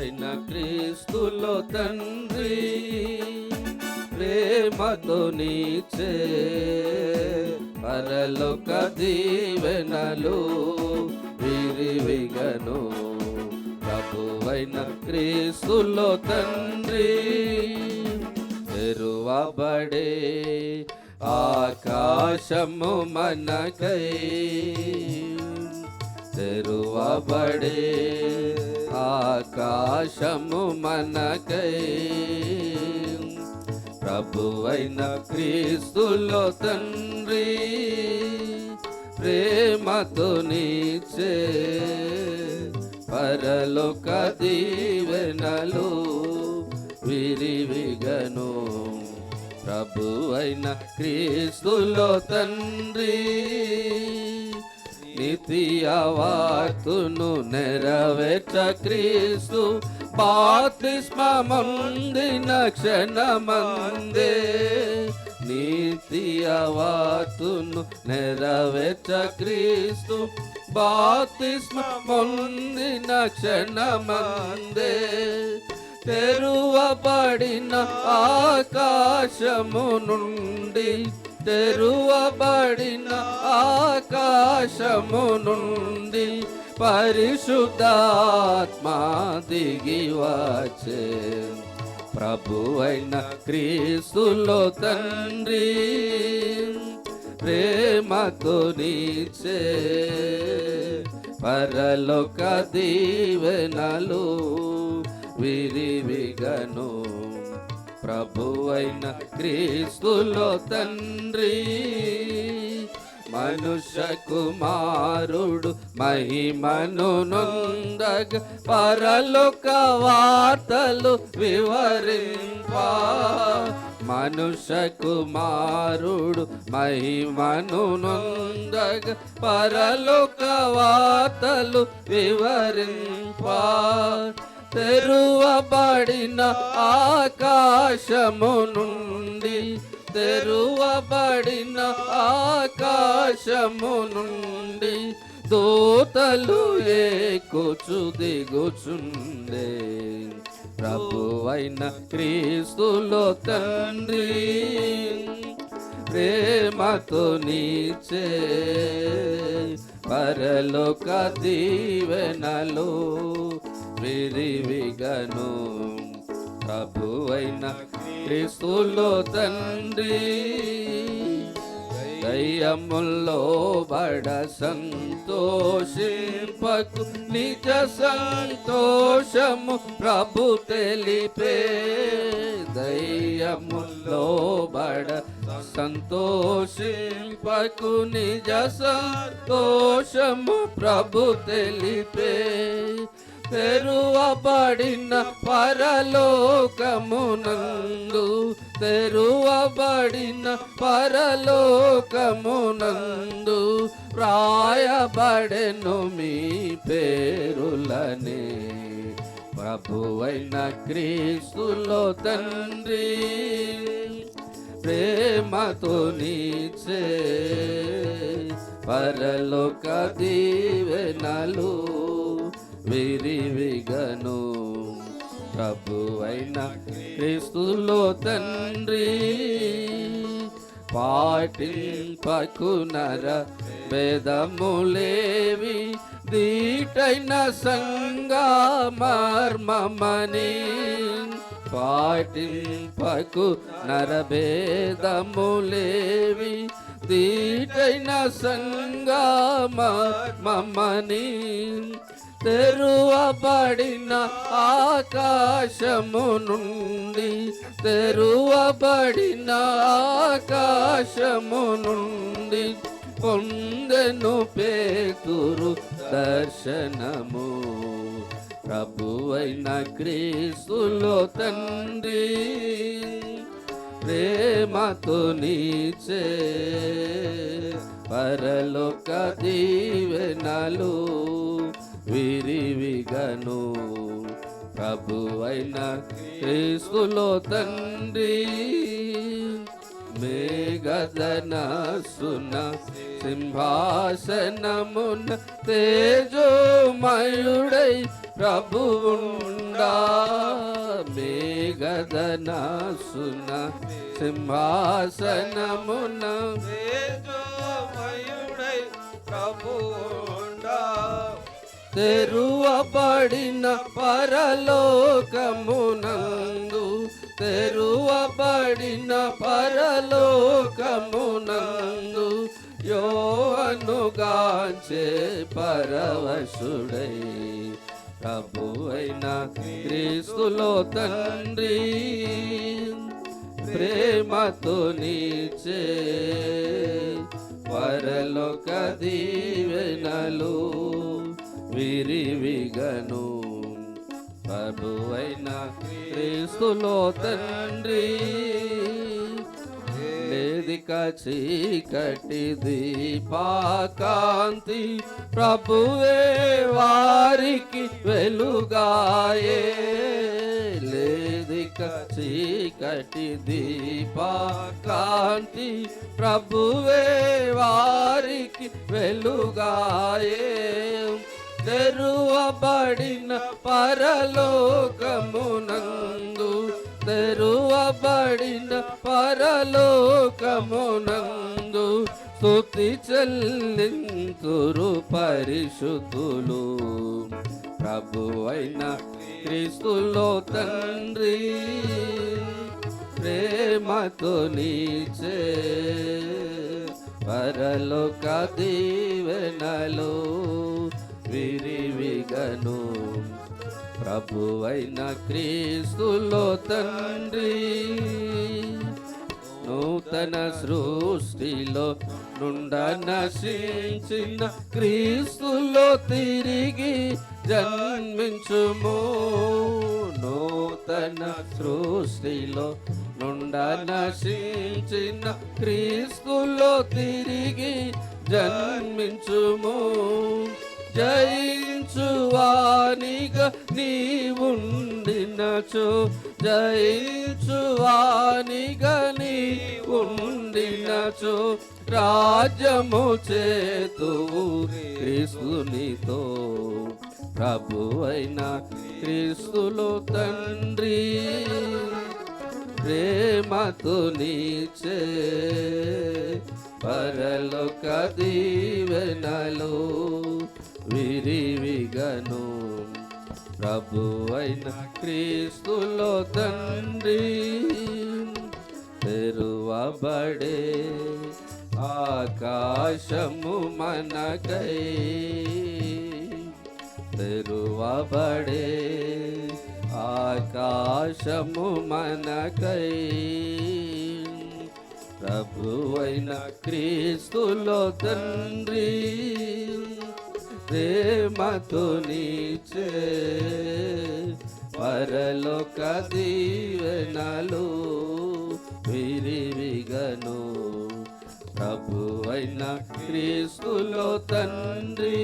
అయిన క్రీస్తులో తండ్రి ప్రేమతో నీచే పరలోక దీవెనలు విరివిగను. ప్రభువైన క్రీస్తులో తండ్రి తెరువబడే ఆకాశము మనకై తెరువబడే ఆకాశము మనకై. ప్రభువైన క్రీస్తులో తండ్రి ప్రేమతో నీచే పరలోక దీవెనలు విరివిగను. ప్రభువైన క్రీస్తులో తండ్రి నిత్య వార్తును నెరవేర్చ క్రీస్తు బాప్తిస్మమందిన క్షణమందే నిత్య వార్తును నెరవేర్చ క్రీస్తు బాప్తిస్మమందిన క్షణమందే తెరువబడిన ఆకాశము నుండి తెరువబడిన ఆకాశము నుండి పరిశుద్ధాత్మా దిగి వచ్చే ప్రభువైన క్రీస్తులో తండ్రి ప్రేమతో నీచే. పరలోక దీవెనలు విరివిగను ప్రభువైన క్రీస్తులో తండ్రి మనుష్య కుమారుడు మహిమను నొందగ పరలోక వార్తలు వివరింప. మనుష్య కుమారుడు మహిమను నొందగ పరలోక వార్తలు వివరింప. తెరువబడిన ఆకాశము నుండి తెరువబడిన ఆకాశము నుండి దూతలు ఏకుచు దిగుచుండే. ప్రభువైన క్రీస్తులో తండ్రి ప్రేమతో నీచే పరలోక దీవెనలో విరివిగను. ప్రభువైన క్రీస్తులో తండ్రి దయ్యముల్లో బడ సంతోషింపకు నిజ సంతోషము ప్రభు తెలిపే. దయ్యముల్లో బడ సంతోషింపకు నిజ సంతోషము ప్రభు తెలిపే. తెరువబడిన పరలోకమునందు తెరువబడిన పరలోకమునందు రాయబడెను మీ పేరులనే. ప్రభువైన క్రీస్తులో తండ్రి ప్రేమతో నీచే. పరలోక దీవెనలు విరివిగను. ప్రభువైన క్రీస్తులో తండ్రి పాటింపకునర వేదములేవి దీటైన సంగా మర్మమని పాటింపకు నరభేదములేవి దీటైన సంగా మమ్మని తెరువబడిన ఆకాశము నుండి తెరువబడిన ఆకాశము నుండి పొందెను పేతురు దర్శనము. ప్రభువైన క్రీస్తులో తండ్రి ప్రేమతో నీచే పరలోక దీవెనలు విరివిగను ప్రభువైన క్రీస్తులో తండ్రి. మే గదనసున సింహాసనమున తేజోమయుడై ప్రభువుండా మేఘదనసున సింహాసనమున తేజోమయుడై ప్రభువుండా తెరువబడిన పరలోకమునందు తెరువబడిన పరలోకమునందు యోనుగాంచే పరవశుడై. ప్రభువైన క్రీస్తులో తండ్రి ప్రేమతో నీచే పరలోక దీవెనలు. విరివిగను. ప్రభువైన క్రీస్తులో తండ్రి వేదిక చీకటి దీపాకాంతి ప్రభువే వారికి వెలుగాయే. లేదిక చీకటి దీపాకాంతి ప్రభువే వారికి వెలుగాయే. తెరువబడిన పరలోకమునందు తెరువబడిన పరలోకమునందు స్తుతి చెల్లింతురు పరిశుద్ధులు. ప్రభు అయిన క్రీస్తులో తండ్రి ప్రేమతో నీచే పరలోక దీవెనలో విరివిగను. ప్రభువైన క్రీస్తులో తండ్రి. నూతన సృష్టిలో నుండ నశించిన క్రీస్తులో తిరిగి జన్మించుము. నూతన సృష్టిలో నుండ నశించిన క్రీస్తులో తిరిగి జన్మించుము. జయించువానిగా నీవుండినచో జయించువానిగా నీ ఉండినచో రాజ్యము చేతువు క్రీస్తునితో. ప్రభు అయిన క్రీస్తులో తండ్రి ప్రేమతో నీచే పరలోక ప్రభు అయిన క్రీస్తులో తండ్రి తెరువబడే ఆకాశము మనకై తెరువబడే ఆకాశము మనకై. ప్రభువైన క్రీస్తులో తండ్రి ప్రేమతో నీచే పరలోక దీవెనలు విరివిగను. ప్రభువైన క్రీస్తులో తండ్రి